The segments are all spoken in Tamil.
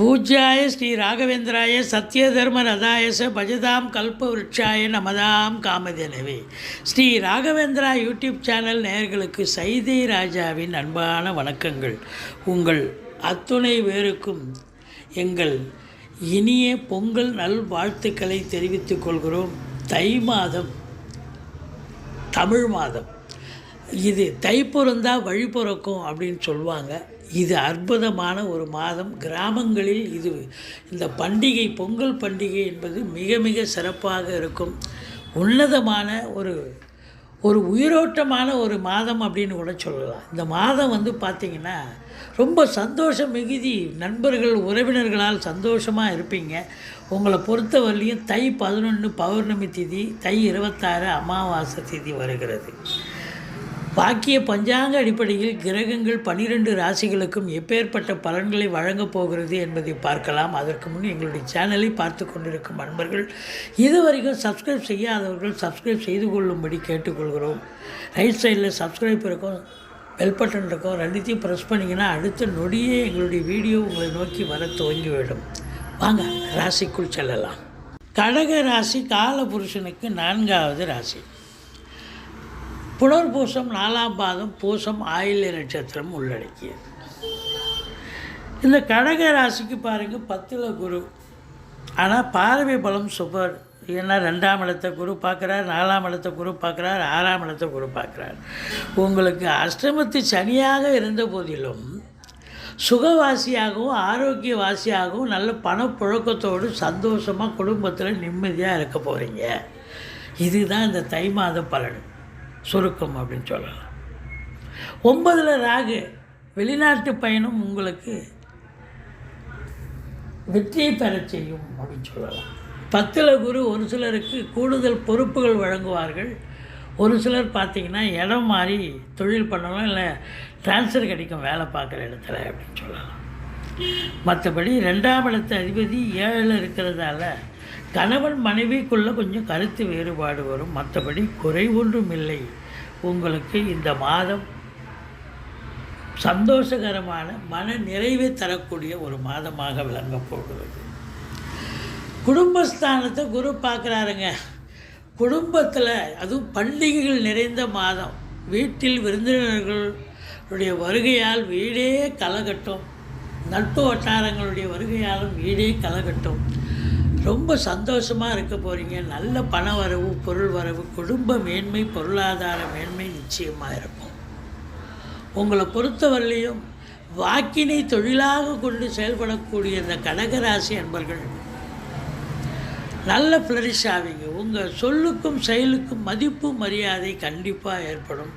பூஜ்யாய ஸ்ரீ ராகவேந்திராய சத்ய தர்ம ரதாயச பஜதாம் கல்ப விருட்சாய நமதாம் காமதேனவே. ஸ்ரீ ராகவேந்திரா யூடியூப் சேனல் நேயர்களுக்கு சைதை ராஜாவின் அன்பான வணக்கங்கள். உங்கள் அத்துணை பேருக்கும் எங்கள் இனிய பொங்கல் நல்வாழ்த்துக்களை தெரிவித்துக் கொள்கிறோம். தை மாதம் தமிழ் மாதம். இது தை பிறந்தா வழி பிறக்கும் அப்படின்னு சொல்லுவாங்க. இது அற்புதமான ஒரு மாதம். கிராமங்களில் இது இந்த பண்டிகை பொங்கல் பண்டிகை என்பது மிக மிக சிறப்பாக இருக்கும். உன்னதமான ஒரு ஒரு உயிரோட்டமான ஒரு மாதம் அப்படின்னு கூட சொல்லலாம். இந்த மாதம் வந்து பார்த்திங்கன்னா ரொம்ப சந்தோஷம் மிகுதி நண்பர்கள் உறவினர்களால் சந்தோஷமாக இருப்பீங்க. உங்களை பொறுத்தவரையிலையும் தை பதினொன்று பௌர்ணமி திதி தை இருபத்தாறு அமாவாசை திதி வருகிறது. பாக்கிய பஞ்சாங்க அடிப்படையில் கிரகங்கள் பனிரெண்டு ராசிகளுக்கும் எப்பேற்பட்ட பலன்களை வழங்கப் போகிறது என்பதை பார்க்கலாம். அதற்கு முன் எங்களுடைய சேனலை பார்த்து கொண்டிருக்கும் நண்பர்கள் இதுவரைக்கும் சப்ஸ்கிரைப் செய்யாதவர்கள் சப்ஸ்கிரைப் செய்து கொள்ளும்படி கேட்டுக்கொள்கிறோம். ரைட் சைடில் சப்ஸ்கிரைப் இருக்கும் பெல் பட்டன் இருக்கும் ரெண்டுத்தையும் ப்ரெஸ் பண்ணிங்கன்னா அடுத்த நொடியே எங்களுடைய வீடியோ உங்களை நோக்கி வர துவங்கிவிடும். வாங்க ராசிக்குள் செல்லலாம். கடக ராசி காலபுருஷனுக்கு நான்காவது ராசி. புனர்பூசம் நாலாம் பாதம் பூசம் ஆயில்ய நட்சத்திரம் உள்ளடக்கியது. இந்த கடக ராசிக்கு பாருங்கள் பத்தில் குரு. ஆனால் பார்வை பலம் சூப்பர். ஏன்னா ரெண்டாம் இடத்த குரு பார்க்குறார் நாலாம் இடத்த குரு பார்க்குறார் ஆறாம் இடத்த குரு பார்க்குறார். உங்களுக்கு அஷ்டமத்து சனியாக இருந்த போதிலும் சுகவாசியாகவும் ஆரோக்கியவாசியாகவும் நல்ல பணப்புழக்கத்தோடு சந்தோஷமாக குடும்பத்தில் நிம்மதியாக இருக்க போகிறீங்க இதுதான் இந்த தை மாத பலன். சுருக்கம் அப்படின்னு சொல்லலாம். ஒன்பதில் ராகு வெளிநாட்டு பயணம் உங்களுக்கு வெற்றியை பெறச் செய்யும் அப்படின்னு சொல்லலாம். பத்தில் குரு ஒரு சிலருக்கு கூடுதல் பொறுப்புகள் வழங்குவார்கள். ஒரு சிலர் பார்த்திங்கன்னா இடம் மாறி தொழில் பண்ணலாம் இல்லை ட்ரான்ஸ்ஃபர் கிடைக்கும் வேலை பார்க்குற இடத்துல அப்படின்னு சொல்லலாம். மற்றபடி ரெண்டாம் இடத்து அதிபதி ஏழில் இருக்கிறதால கணவன் மனைவிக்குள்ளே கொஞ்சம் கருத்து வேறுபாடு வரும். மற்றபடி குறை ஒன்றும் இல்லை உங்களுக்கு இந்த மாதம் சந்தோஷகரமான மன நிறைவை தரக்கூடிய ஒரு மாதமாக விளங்கப் போகிறது. குடும்பஸ்தானத்தை குரு பார்க்குறாருங்க. குடும்பத்தில் அதுவும் பண்டிகைகள் நிறைந்த மாதம். வீட்டில் விருந்தினர்களுடைய வருகையால் வீடே கலகட்டும். நட்பு வட்டாரங்களுடைய வருகையாலும் வீடே கலகட்டும். ரொம்ப சந்தோஷமாக இருக்க போகிறீங்க நல்ல பண வரவு பொருள் வரவு குடும்ப மேன்மை பொருளாதார மேன்மை நிச்சயமாக இருக்கும். உங்களை பொறுத்தவரையிலையும் வாக்கினை தொழிலாக கொண்டு செயல்படக்கூடிய இந்த கடகராசி அன்பர்கள் நல்ல ஃப்ளரிஷ் ஆவீங்க. உங்கள் சொல்லுக்கும் செயலுக்கும் மதிப்பு மரியாதை கண்டிப்பாக ஏற்படும்.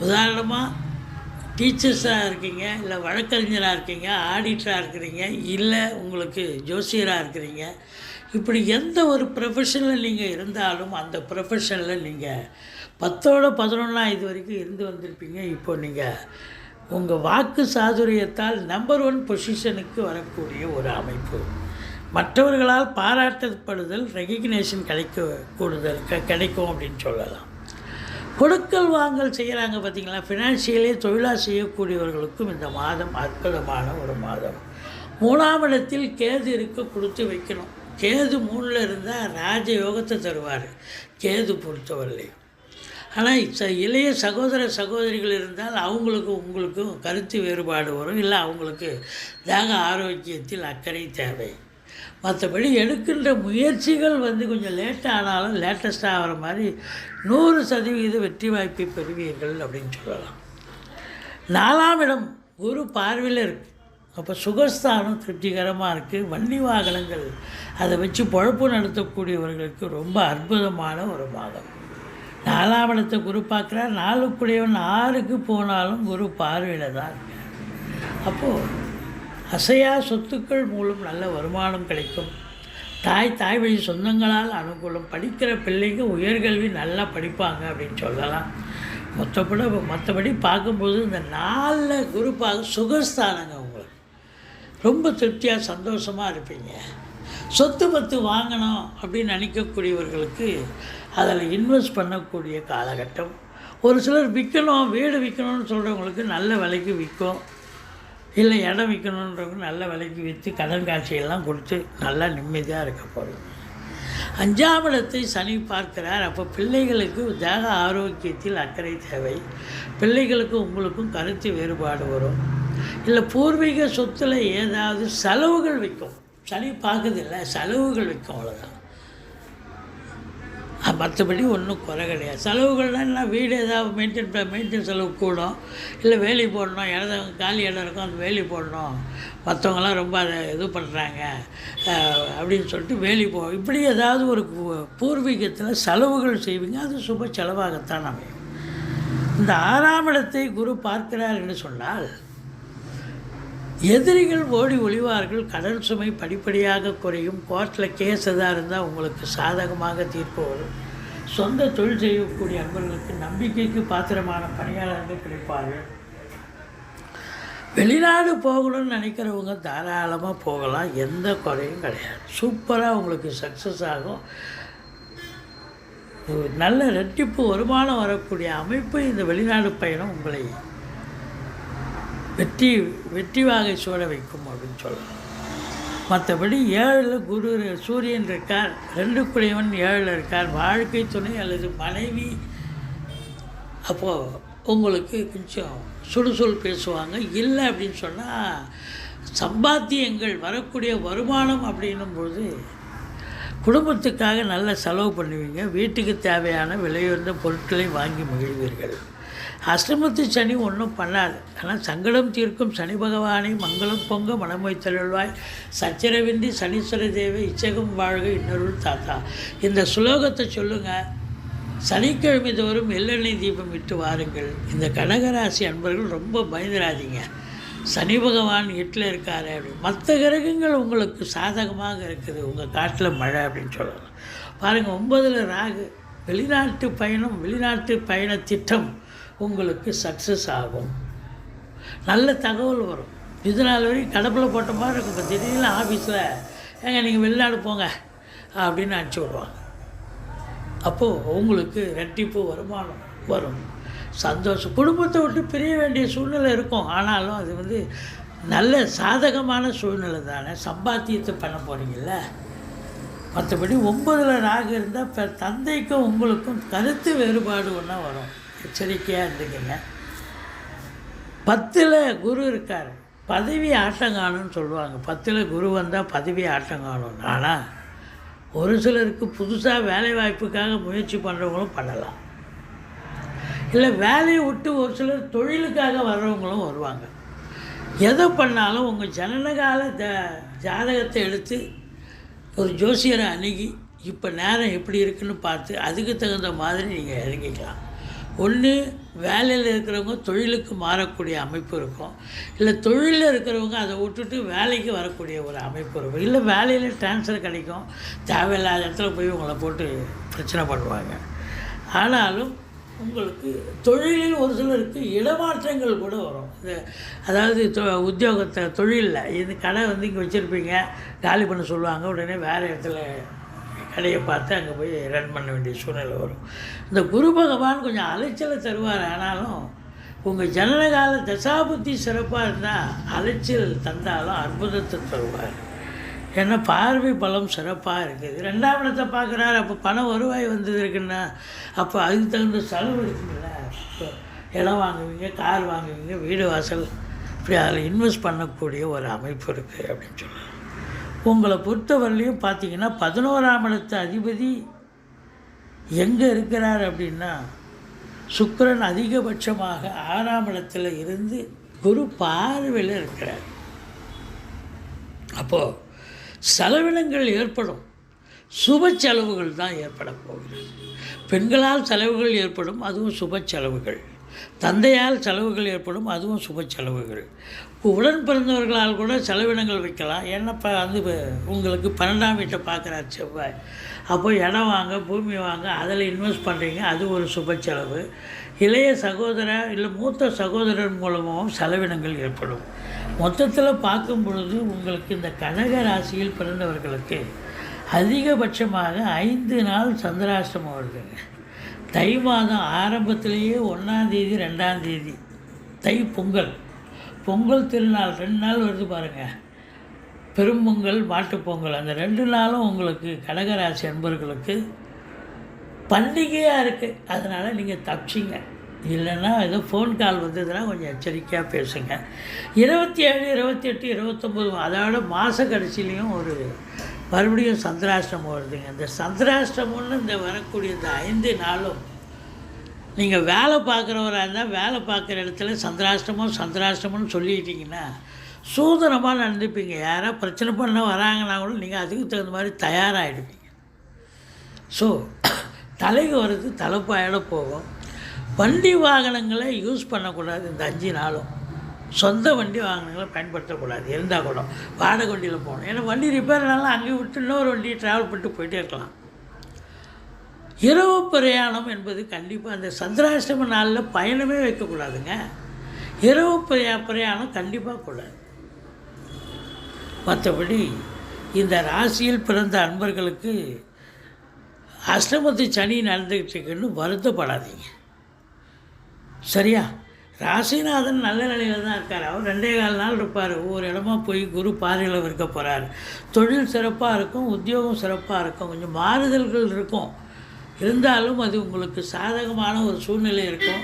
உதாரணமாக டீச்சர்ஸாக இருக்கீங்க இல்லை வழக்கறிஞராக இருக்கீங்க ஆடிட்டராக இருக்கிறீங்க இல்லை உங்களுக்கு ஜோசியராக இருக்கிறீங்க இப்படி எந்த ஒரு ப்ரொஃபஷனில் நீங்கள் இருந்தாலும் அந்த ப்ரொஃபஷனில் நீங்கள் பத்தோட பதினொன்றா இது வரைக்கும் இருந்து வந்திருப்பீங்க. இப்போ நீங்கள் உங்கள் வாக்கு சாதுரியத்தால் நம்பர் ஒன் பொசிஷனுக்கு வரக்கூடிய ஒரு அமைப்பு. மற்றவர்களால் பாராட்டப்படுதல் ரெகக்னேஷன் கிடைக்க கூடுதல் க கிடைக்கும் அப்படின்னு சொல்லலாம். கொடுக்கல் வாங்கல் செய்கிறாங்க பார்த்தீங்களா ஃபினான்ஷியலே தொழிலாக செய்யக்கூடியவர்களுக்கும் இந்த மாதம் அற்புதமான ஒரு மாதம். மூணாம் இடத்தில் கேது இருக்க கொடுத்து வைக்கணும். கேது மூணில் இருந்தால் ராஜயோகத்தை தருவார். கேது பொறுத்தவரையிலையும் ஆனால் ச இளைய சகோதர சகோதரிகள் இருந்தால் அவங்களுக்கும் உங்களுக்கும் கருத்து வேறுபாடு வரும். இல்லை அவங்களுக்கு தேக ஆரோக்கியத்தில் அக்கறை தேவை. மற்றபடி எடுக்கின்ற முயற்சிகள் வந்து கொஞ்சம் லேட்டாக ஆனாலும் லேட்டஸ்ட்டாக ஆகிற மாதிரி நூறு சதவீத வெற்றி வாய்ப்பை பெறுவீர்கள் அப்படின்னு சொல்லலாம். நாலாம் இடம் குரு பார்வையில் இருக்குது அப்போ சுகஸ்தானம் திருப்திகரமாக இருக்குது வண்டி வாகனங்கள் அதை வச்சு பொழப்பு நடத்தக்கூடியவர்களுக்கு ரொம்ப அற்புதமான ஒரு மாதம். நாலாம் இடத்தை குரு பார்க்குறார். நாலுக்குடையவன் ஆறுக்கு போனாலும் குரு பார்வையில் தான் இருக்கார். அப்போது அசையா சொத்துக்கள் மூலம் நல்ல வருமானம் கிடைக்கும். தாய் தாய் வழி சொந்தங்களால் அனுகூலம். படிக்கிற பிள்ளைங்க உயர்கல்வி நல்லா படிப்பாங்க அப்படின்னு சொல்லலாம். மொத்தப்பட மற்றபடி பார்க்கும்போது இந்த நாளில் குரூப்பாக சுகஸ்தானங்க உங்களுக்கு. ரொம்ப திருப்தியாக சந்தோஷமாக இருப்பீங்க. சொத்து பத்து வாங்கணும் அப்படின்னு நினைக்கக்கூடியவர்களுக்கு அதில் இன்வெஸ்ட் பண்ணக்கூடிய காலகட்டம். ஒரு சிலர் விற்கணும் வீடு விற்கணும்னு சொல்கிறவங்களுக்கு நல்ல விலைக்கு விற்கும். இல்லை இடம் விற்கணுன்றவங்க நல்ல விலைக்கு விற்று கடன் காட்சியெல்லாம் கொடுத்து நல்லா நிம்மதியாக இருக்க போகிறோம் அஞ்சாம் இடத்தை சனி பார்க்கிறார். அப்போ பிள்ளைகளுக்கு தேக ஆரோக்கியத்தில் அக்கறை தேவை. பிள்ளைகளுக்கு உங்களுக்கும் கருத்து வேறுபாடு வரும். இல்லை பூர்வீக சொத்தில் ஏதாவது செலவுகள் விற்கும் சனி பார்க்குறதில்ல செலவுகள் விற்கும் அவ்வளோதான் மற்றபடி ஒன்றும் குறை கிடையாது. செலவுகள்னா என்ன? வீடு ஏதாவது மெயின்டைன் மெயின்டைன் செலவு கூடும். இல்லை வேலி போடணும் இடம் காலி இடம் இருக்கும் அந்த வேலி போடணும் மற்றவங்களாம் ரொம்ப அதை இது பண்ணுறாங்க அப்படின்னு சொல்லிட்டு வேலி போ இப்படி ஏதாவது ஒரு பூ- பூர்வீகத்தில் செலவுகள் செய்வீங்க. அது சுப செலவாகத்தான் அமையும். இந்த ஆறாம் இடத்தை குரு பார்க்கிறார் என்று சொன்னால் எதிரிகள் ஓடி ஒளிவார்கள் கடல் சுமை படிப்படியாக குறையும். கோர்ட்டில் கேஸ் எதாக இருந்தால் உங்களுக்கு சாதகமாக தீர்ப்பு வரும். சொந்த தொழில் செய்யக்கூடிய அன்பர்களுக்கு நம்பிக்கைக்கு பாத்திரமான பணியாளர்கள் கிடைப்பார்கள். வெளிநாடு போகணும்னு நினைக்கிறவங்க தாராளமாக போகலாம். எந்த குறையும் கிடையாது. சூப்பராக உங்களுக்கு சக்ஸஸ் ஆகும். நல்ல ரெட்டிப்பு வருமானம் வரக்கூடிய அமைப்பு இந்த வெளிநாடு பயணம் உங்களை வெற்றி வெற்றி வாகை சூட வைக்கும் அப்படின்னு சொல்லலாம் மற்றபடி ஏழில் குரு சூரியன் இருக்கார் ரெண்டு குடையவன் ஏழில் இருக்கார். வாழ்க்கை துணை அல்லது மனைவி. அப்போது உங்களுக்கு கொஞ்சம் சுடுசொல் பேசுவாங்க. இல்லை அப்படின்னு சொன்னால் சம்பாத்தியங்கள் வரக்கூடிய வருமானம் அப்படின்னும் பொழுது குடும்பத்துக்காக நல்ல செலவு பண்ணுவீங்க. வீட்டுக்கு தேவையான விலையுயர்ந்த பொருட்களை வாங்கி மகிழ்வீர்கள். அஷ்டமத்து சனி ஒன்றும் பண்ணாது. ஆனால் சங்கடம் தீர்க்கும் சனி பகவானை மங்களம் பொங்க மனம் வைத்தருள்வாய். சச்சரவின்றி சனீஸ்வர தேவை இச்சகம் வாழ்க இன்னொருள் தாத்தா. இந்த சுலோகத்தை சொல்லுங்கள் சனிக்கிழமை தோறும் எள்ளெண்ணெய் தீபம் விட்டு வாருங்கள். இந்த கடகராசி அன்பர்கள் ரொம்ப பயந்துராதீங்க. சனி பகவான் எட்டில் இருக்காரு அப்படின்னு மற்ற கிரகங்கள் உங்களுக்கு சாதகமாக இருக்குது. உங்கள் காட்டில் மழை அப்படின்னு சொல்லலாம். பாருங்கள் ஒன்பதில் ராகு. வெளிநாட்டு பயணம் வெளிநாட்டு பயண திட்டம். உங்களுக்கு சக்ஸஸ் ஆகும். நல்ல தகவல் வரும். இது நாள் வரைக்கும் கடப்பில் போட்ட மாதிரி இருக்கும். இப்போ திடீர்னு ஆஃபீஸில் ஏங்க நீங்கள் வெளிநாடு போங்க அப்படின்னு அனுப்பிச்சி விடுவாங்க. அப்போது உங்களுக்கு ரெட்டிப்பு வருமானம் வரும். சந்தோஷம். குடும்பத்தை விட்டு பிரிய வேண்டிய சூழ்நிலை இருக்கும். ஆனாலும் அது வந்து நல்ல சாதகமான சூழ்நிலை தானே. சம்பாத்தியத்தை பண்ண போகிறீங்கள்ல மற்றபடி ஒம்பதில் ராகு இருந்தால் இப்போ தந்தைக்கும் உங்களுக்கும் கருத்து வேறுபாடு ஒன்றா வரும். எச்சரிக்கையாக இருந்துக்கங்க. பத்தில் குரு இருக்கார். பதவி ஆட்டங்காணும்னு சொல்லுவாங்க. பத்தில் குரு வந்தால் பதவி ஆட்டங்காணும் ஆனால் ஒரு சிலருக்கு புதுசாக வேலை வாய்ப்புக்காக முயற்சி பண்ணுறவங்களும் பண்ணலாம். இல்லை வேலையை விட்டு ஒரு சிலர் தொழிலுக்காக வர்றவங்களும் வருவாங்க. எதை பண்ணாலும் உங்கள் ஜனனகால த ஜாதகத்தை எடுத்து ஒரு ஜோசியரை அணுகி இப்போ நேரம் எப்படி இருக்குன்னு பார்த்து அதுக்கு தகுந்த மாதிரி நீங்கள் இறங்கிக்கலாம். ஒன்று வேலையில் இருக்கிறவங்க தொழிலுக்கு மாறக்கூடிய அமைப்பு இருக்கும். இல்லை தொழிலில் இருக்கிறவங்க அதை விட்டுட்டு வேலைக்கு வரக்கூடிய ஒரு அமைப்பு இருக்கும். இல்லை வேலையில் ட்ரான்ஸ்ஃபர் கிடைக்கும். தேவையில்லாத இடத்துல போய் உங்களை போட்டு பிரச்சனை பண்ணுவாங்க. ஆனாலும் உங்களுக்கு தொழிலில் ஒரு சிலருக்கு இடமாற்றங்கள் கூட வரும். இந்த அதாவது தொ உத்தியோகத்தை தொழிலில் இந்த கடை வந்து இங்கே வச்சுருப்பீங்க காலி பண்ண சொல்லுவாங்க உடனே வேறு இடத்துல கடையை பார்த்து அங்கே போய் ரன் பண்ண வேண்டிய சூழ்நிலை வரும். இந்த குரு பகவான் கொஞ்சம் அலைச்சலை தருவார். ஆனாலும் உங்கள் ஜனனகால தசாபுத்தி சிறப்பாக இருந்தால் அலைச்சல் தந்தாலும் அற்புதத்தை தருவார். ஏன்னா பார்வை பலம் சிறப்பாக இருக்குது. ரெண்டாம் இடத்தை பார்க்குறாரு. அப்போ பணம் வருவாய் வந்தது இருக்குன்னா அப்போ அதுக்கு தகுந்த செலவு இருக்குங்கள இடம் வாங்குவீங்க கார் வாங்குவீங்க வீடு வாசல். இப்படி அதில் இன்வெஸ்ட் பண்ணக்கூடிய ஒரு அமைப்பு இருக்குது அப்படின்னு சொல்லலாம் உங்களை பொறுத்தவரையிலையும் பார்த்தீங்கன்னா பதினோராம் இடத்து அதிபதி எங்கே இருக்கிறார் அப்படின்னா சுக்கரன் அதிகபட்சமாக ஆறாம் இடத்துல இருந்து குரு பார்வையில் இருக்கிறார். அப்போது செலவினங்கள் ஏற்படும். சுப செலவுகள் தான் ஏற்பட போகிறது. பெண்களால் செலவுகள் ஏற்படும் அதுவும் சுப செலவுகள். தந்தையால் செலவுகள் ஏற்படும் அதுவும் சுப செலவுகள். உடன் பிறந்தவர்களால் கூட செலவினங்கள் வைக்கலாம் ஏன்னா இப்போ வந்து உங்களுக்கு பன்னெண்டாம் வீட்டை பார்க்குறார் செவ்வாய். அப்போ இடம் வாங்க பூமி வாங்க அதில் இன்வெஸ்ட் பண்ணுறீங்க அது ஒரு சுப செலவு. இளைய சகோதரர் இல்லை மூத்த சகோதரர் மூலமாகவும் செலவினங்கள் ஏற்படும். மொத்தத்தில் பார்க்கும் பொழுது உங்களுக்கு இந்த கனக ராசியில் பிறந்தவர்களுக்கு அதிகபட்சமாக ஐந்து நாள் சந்திராஷ்டமம் வருதுங்க. தை மாதம் ஆரம்பத்திலேயே ஒன்றாந்தேதி ரெண்டாந்தேதி தை பொங்கல். பொங்கல் திருநாள் ரெண்டு நாள் வருது பாருங்கள் பெரும்பொங்கல் மாட்டுப்பொங்கல் அந்த ரெண்டு நாளும் உங்களுக்கு கடகராசி அன்பர்களுக்கு பண்டிகையாக இருக்குது அதனால் நீங்கள் தப்பிச்சிங்க. இல்லைன்னா ஏதோ ஃபோன் கால் வந்ததுன்னா கொஞ்சம் எச்சரிக்கையாக பேசுங்க. இருபத்தி ஏழு இருபத்தி எட்டு இருபத்தொம்போது அதோட மாத கடைசிலையும் ஒரு மறுபடியும் சந்திராஷ்டமம் வருதுங்க. இந்த சந்திராஷ்டமம்னு இந்த வரக்கூடிய இந்த ஐந்து நாளும் நீங்கள் வேலை பார்க்குறவராக இருந்தால் வேலை பார்க்குற இடத்துல சந்திராஷ்டமம் சந்திராஷ்டமம்னு சொல்லிக்கிட்டிங்கன்னா சூதனமாக நடந்துப்பீங்க. யாராவது பிரச்சனை பண்ண வராங்கன்னா கூட நீங்கள் அதுக்கு தகுந்த மாதிரி தயாராகிடுவீங்க ஸோ தலைக்கு வர்றது தலைப்பாயோட போகும். வண்டி வாகனங்களை யூஸ் பண்ணக்கூடாது இந்த அஞ்சு நாளும். சொந்த வண்டி வாகனங்களை பயன்படுத்தக்கூடாது. இருந்தால் கூட வாடகை வண்டியில் போகணும். ஏன்னா வண்டி ரிப்பேர்னாலும் அங்கேயும் விட்டு இன்னொரு வண்டியை ட்ராவல் பண்ணிட்டு போயிட்டே இருக்கலாம். இரவு பிரயாணம் என்பது கண்டிப்பாக அந்த சந்திராஷ்டம நாளில் பயணமே வைக்கக்கூடாதுங்க. இரவு பிரயா பிரயாணம் கண்டிப்பாக கூடாது மற்றபடி இந்த ராசியில் பிறந்த அன்பர்களுக்கு அஷ்டமத்து சனி நடந்துக்கிட்டு இருக்குன்னு வருத்தப்படாதீங்க. சரியா? ராசிநாதன் நல்ல நிலையில் தான் இருக்கார். அவர் ரெண்டே கால் நாள் இருப்பார். ஒவ்வொரு இடமா போய் குரு பாதையில் இருக்க போகிறார் தொழில் சிறப்பாக இருக்கும் உத்தியோகம் சிறப்பாக இருக்கும் கொஞ்சம் மாறுதல்கள் இருக்கும். இருந்தாலும் அது உங்களுக்கு சாதகமான ஒரு சூழ்நிலை இருக்கும்.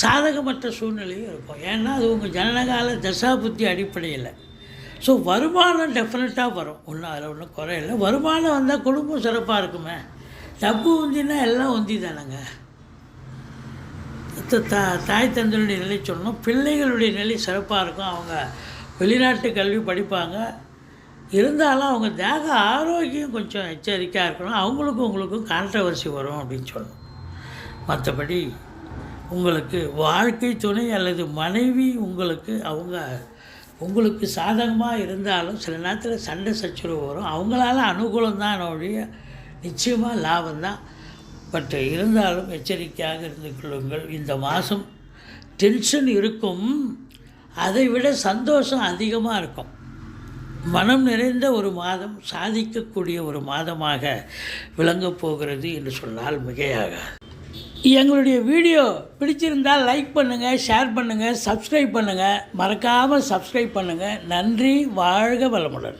சாதகமற்ற சூழ்நிலையும் இருக்கும். ஏன்னா அது உங்கள் ஜனனகால தசாபுத்தி அடிப்படையில். ஸோ வருமானம் டெஃபினட்டாக வரும். ஒன்றும் அதில் ஒன்றும் குறையில்லை வருமானம் வந்தால் குடும்பம் சிறப்பாக இருக்குமே. டப்பு உந்தினா எல்லாம் உந்தி தானேங்க தா தாய் தந்தையுடைய நிலை சொல்லணும். பிள்ளைகளுடைய நிலை சிறப்பாக இருக்கும். அவங்க வெளிநாட்டு கல்வி படிப்பாங்க. இருந்தாலும் அவங்க தேக ஆரோக்கியம் கொஞ்சம் எச்சரிக்கையாக இருக்கணும். அவங்களுக்கும் உங்களுக்கும் கான்ட்ரவர்சி வரும் அப்படின்னு சொல்லணும். மற்றபடி உங்களுக்கு வாழ்க்கை துணை அல்லது மனைவி உங்களுக்கு அவங்க உங்களுக்கு சாதகமாக இருந்தாலும் சில நேரத்தில் சண்டை சச்சுரவு வரும். அவங்களால அனுகூலம் தான் ஒழிய நிச்சயமாக லாபம் தான் பட் இருந்தாலும் எச்சரிக்கையாக இருந்து கொள்ளுங்கள். இந்த மாதம் டென்ஷன் இருக்கும். அதை விட சந்தோஷம் அதிகமாக இருக்கும். மனம் நிறைந்த ஒரு மாதம் சாதிக்கக்கூடிய ஒரு மாதமாக விளங்கப் போகிறது என்று சொன்னால் மிகையாகாது. எங்களுடைய வீடியோ பிடிச்சிருந்தால் லைக் பண்ணுங்கள் ஷேர் பண்ணுங்கள் சப்ஸ்கிரைப் பண்ணுங்கள் மறக்காமல் சப்ஸ்கிரைப் பண்ணுங்கள் நன்றி வாழ்க வளமுடன்.